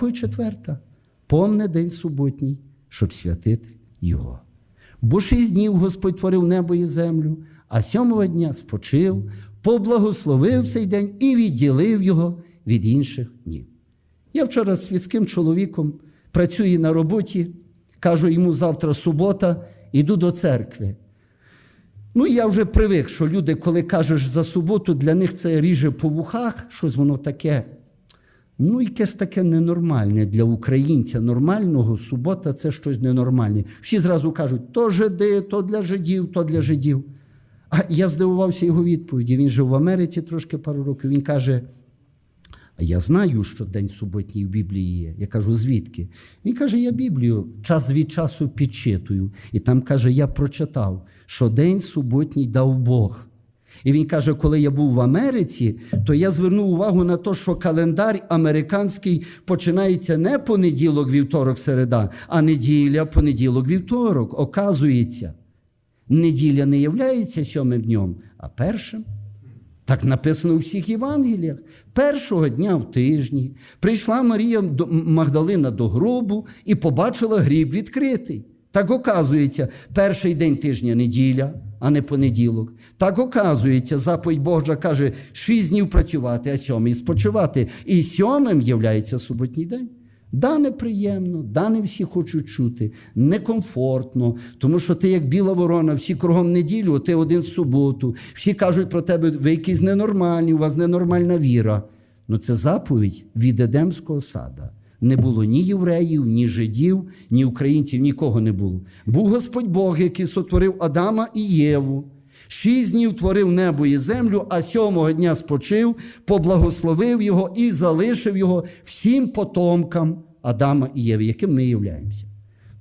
заповідь четверта. Помне день суботній, щоб святити його. Бо шість днів Господь творив небо і землю, а сьомого дня спочив, поблагословив цей день і відділив його від інших днів. Я вчора з світським чоловіком працюю на роботі, кажу йому завтра субота, іду до церкви. Ну, я вже привик, що люди, коли кажеш за суботу, для них це ріже по вухах, щось воно таке. Ну, якесь таке ненормальне для українця. Нормального субота це щось ненормальне. Всі зразу кажуть, то жиди, то для жидів, то для жидів. А я здивувався його відповіді. Він жив в Америці трошки пару років. Він каже: а я знаю, що день суботній в Біблії є. Я кажу, звідки? Він каже, я Біблію час від часу підчитую. І там каже, я прочитав, що день суботній дав Бог. І він каже, коли я був в Америці, то я звернув увагу на те, що календар американський починається не понеділок, вівторок, середа, а неділя, понеділок, вівторок. Оказується, неділя не являється сьомим днем, а першим. Так написано у всіх Євангеліях. Першого дня в тижні прийшла Марія Магдалина до гробу і побачила гріб відкритий. Так оказується, перший день тижня неділя, а не понеділок. Так оказується, заповідь Божа каже, шість днів працювати, а сьомий спочивати. І сьомим являється суботній день. Да, неприємно, да, не всі хочуть чути, некомфортно, тому що ти як біла ворона, всі кругом неділю, ти один в суботу. Всі кажуть про тебе, ви якісь ненормальні, у вас ненормальна віра. Ну це заповідь від Едемського сада. Не було ні євреїв, ні жидів, ні українців, нікого не було. Був Господь Бог, який сотворив Адама і Єву. Шість днів творив небо і землю, а сьомого дня спочив, поблагословив його і залишив його всім потомкам Адама і Єви, яким ми являємося.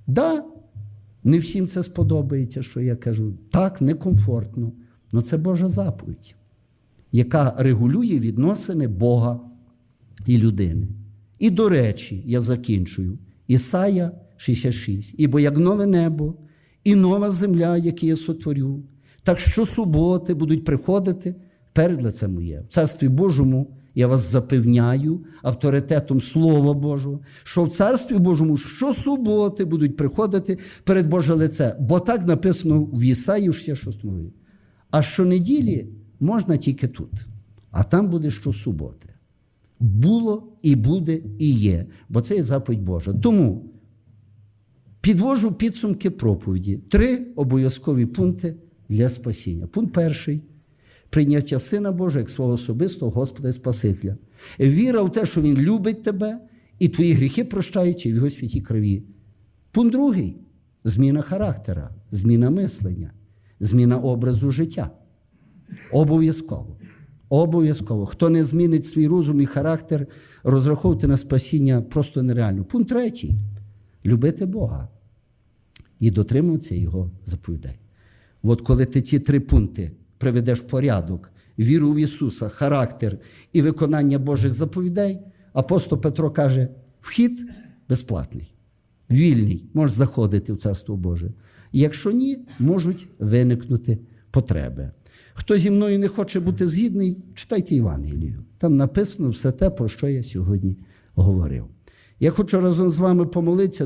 Да, не всім це сподобається, що я кажу. Так, некомфортно. але це Божа заповідь, яка регулює відносини Бога і людини. І до речі, я закінчую. Ісая 66. Ібо як нове небо і нова земля, яку я сотворю, так що суботи будуть приходити перед лицем моє. В Царстві Божому я вас запевняю авторитетом Слова Божого, що в Царстві Божому щосуботи будуть приходити перед Боже лице. Бо так написано в Ісаї в 66 главі. А щонеділі можна тільки тут, а там буде щосуботи. Було і буде, і є, бо це є заповідь Божа. Тому підвожу підсумки проповіді. Три обов'язкові пункти для спасіння. Пункт перший прийняття Сина Божого як свого особистого Господа і Спасителя. Віра в те, що Він любить тебе, і твої гріхи прощаються в його святій крові. Пункт другий зміна характера, зміна мислення, зміна образу життя. Обов'язково. Обов'язково. Хто не змінить свій розум і характер, розраховувати на спасіння просто нереально. Пункт третій любити Бога і дотримуватися Його заповідей. От коли ти ці три пункти приведеш порядок, віру в Ісуса, характер і виконання Божих заповідей, апостол Петро каже: вхід безплатний, вільний, можеш заходити в Царство Боже. Якщо ні, можуть виникнути потреби. Хто зі мною не хоче бути згідний, читайте Євангелію. Там написано все те, про що я сьогодні говорив. Я хочу разом з вами помолитися.